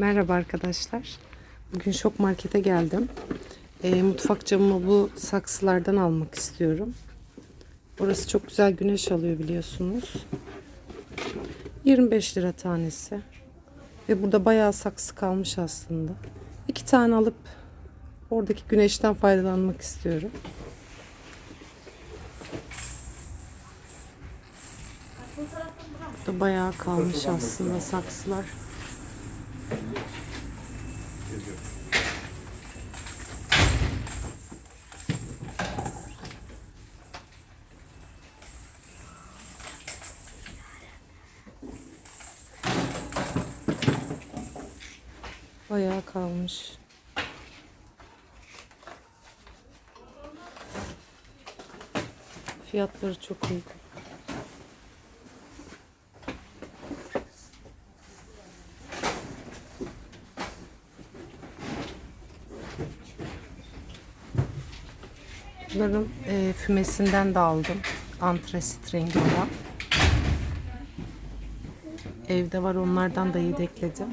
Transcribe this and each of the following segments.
Merhaba arkadaşlar. Bugün şok markete geldim. Ee, mutfak camımı bu saksılardan almak istiyorum. Burası çok güzel güneş alıyor biliyorsunuz. 25 lira tanesi. Ve burada bayağı saksı kalmış aslında. İki tane alıp oradaki güneşten faydalanmak istiyorum. Burada bayağı kalmış aslında saksılar. Bayağı kalmış. Fiyatları çok uygun. Bunların e, fümesinden de aldım. Antrasit rengi olan. Evde var onlardan da yedekledim.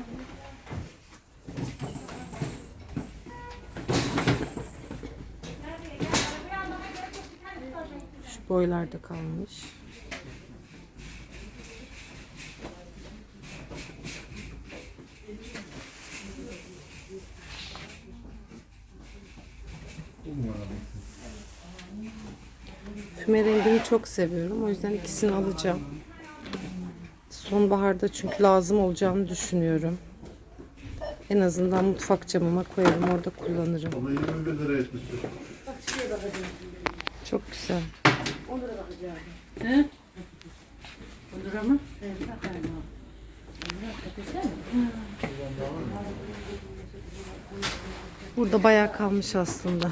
Şu boylarda kalmış. Füme rengini çok seviyorum. O yüzden ikisini alacağım. Sonbaharda çünkü lazım olacağını düşünüyorum. En azından mutfak camıma koyarım. Orada kullanırım. Ama 21 lira etmiştir. Çok güzel. Olur mu? Burada bayağı kalmış aslında.